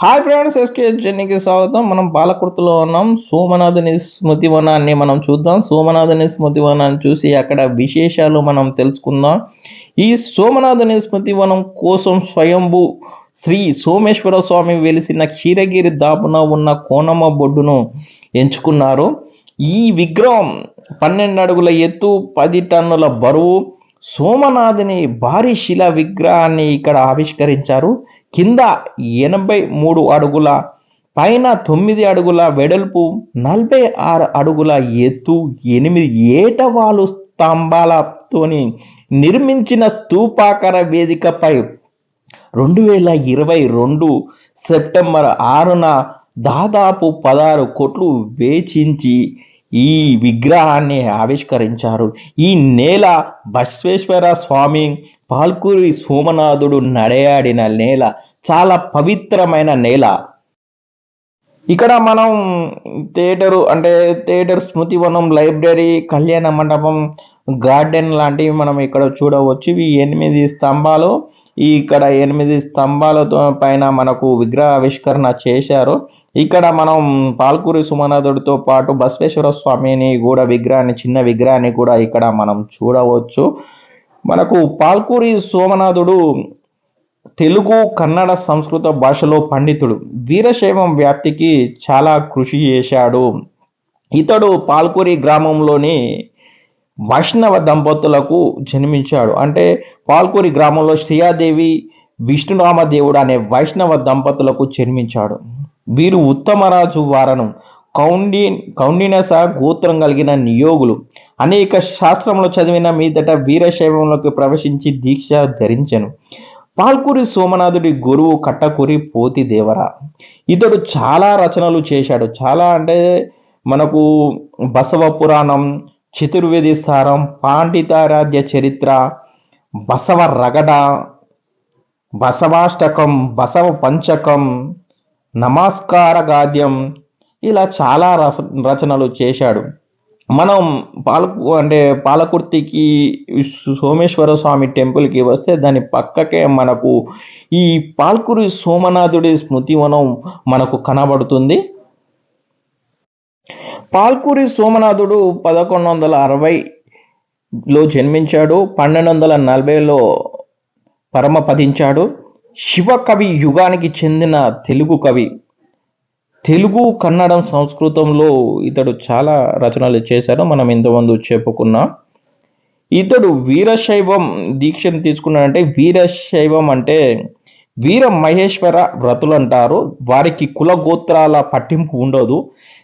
Hi friends SK జర్నీకి స్వాగతం. మనం బాలకుర్తిలో ఉన్నాం. సోమనాథుని స్మృతి వనాన్ని మనం చూద్దాం. సోమనాథుని స్మృతి వనాన్ని చూసి అక్కడ విశేషాలు మనం తెలుసుకుందాం. ఈ సోమనాథుని స్మృతి వనం కోసం స్వయంభూ శ్రీ సోమేశ్వర స్వామి వెలిసిన క్షీరగిరి దాపున ఉన్న కోనమ్మ బొడ్డును ఎంచుకున్నారు. ఈ విగ్రహం పన్నెండు అడుగుల ఎత్తు పది టన్నుల బరువు సోమనాథుని భారీ శిలా విగ్రహాన్ని ఇక్కడ ఆవిష్కరించారు. కింద ఎనభై మూడు అడుగుల పైన తొమ్మిది అడుగుల వెడల్పు నలభై ఆరు అడుగుల ఎత్తు ఎనిమిది ఏటవాలు స్తంభాలతోని నిర్మించిన స్తూపాకార వేదికపై రెండు వేల ఇరవై రెండు సెప్టెంబర్ ఆరున దాదాపు పదహారు కోట్లు వేచించి ఈ విగ్రహాన్ని ఆవిష్కరించారు. ఈ నేల బసవేశ్వర స్వామి పాల్కూరి సోమనాథుడు నడయాడిన నేల. చాలా పవిత్రమైన నేల. ఇక్కడ మనం థియేటరు అంటే థియేటర్ స్మృతివనం లైబ్రరీ కళ్యాణ మండపం గార్డెన్ లాంటివి మనం ఇక్కడ చూడవచ్చు. ఇవి ఎనిమిది స్తంభాలు. ఇక్కడ ఎనిమిది స్తంభాలతో పైన మనకు విగ్రహ ఆవిష్కరణ చేశారు. ఇక్కడ మనం పాల్కూరి సుమనాథుడితో పాటు బసవేశ్వర స్వామిని కూడా విగ్రహాన్ని చిన్న విగ్రహాన్ని కూడా ఇక్కడ మనం చూడవచ్చు. మనకు పాల్కూరి సోమనాథుడు తెలుగు కన్నడ సంస్కృత భాషలో పండితుడు. వీరశైవం వ్యాప్తికి చాలా కృషి చేశాడు. ఇతడు పాల్కురి గ్రామంలోని వైష్ణవ దంపతులకు జన్మించాడు. అంటే పాల్కూరి గ్రామంలో శ్రీయాదేవి విష్ణురామదేవుడు అనే వైష్ణవ దంపతులకు జన్మించాడు. వీరు ఉత్తమరాజు వారను. కౌండి కౌండినస గోత్రం కలిగిన నియోగులు. అనేక శాస్త్రములు చదివిన మీదట వీరశైవంలోకి ప్రవేశించి దీక్ష ధరించను. పాల్కూరి సోమనాథుడి గురువు కట్టకూరి పోతి దేవర. ఇతడు చాలా రచనలు చేశాడు. చాలా అంటే మనకు బసవ పురాణం చతుర్వేది సారం పాండితారాధ్య చరిత్ర బసవ రగడ బసవాష్టకం బసవ పంచకం నమస్కార గాద్యం ఇలా చాలా రచనలు చేశాడు. మనం పాలకు అంటే పాలకుర్తికి సోమేశ్వర స్వామి టెంపుల్కి వస్తే దాని పక్కకే మనకు ఈ పాల్కురి సోమనాథుడి స్మృతివనం మనకు కనబడుతుంది. పాల్కూరి సోమనాథుడు పదకొండు వందల అరవైలో జన్మించాడు పన్నెండు వందల నలభైలో పరమపదించాడు. శివకవి యుగానికి చెందిన తెలుగు కవి తెలుగు కన్నడం సంస్కృతంలో ఇతడు చాలా రచనలు చేశారు. మనం ఇంతమంది చెప్పుకున్నాం. ఇతడు వీరశైవం దీక్షను తీసుకున్నాడంటే వీరశైవం అంటే వీర మహేశ్వర వ్రతులు అంటారు వారికి కుల గోత్రాల పట్టింపు ఉండదు.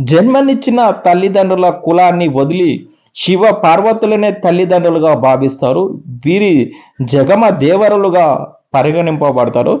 జన్మనిచ్చిన తల్లిదండ్రుల కులాన్ని వదిలి శివ పార్వతులనే తల్లిదండ్రులుగా భావిస్తారు. వీరి జగమ దేవరులుగా పరిగణింపబడతారు.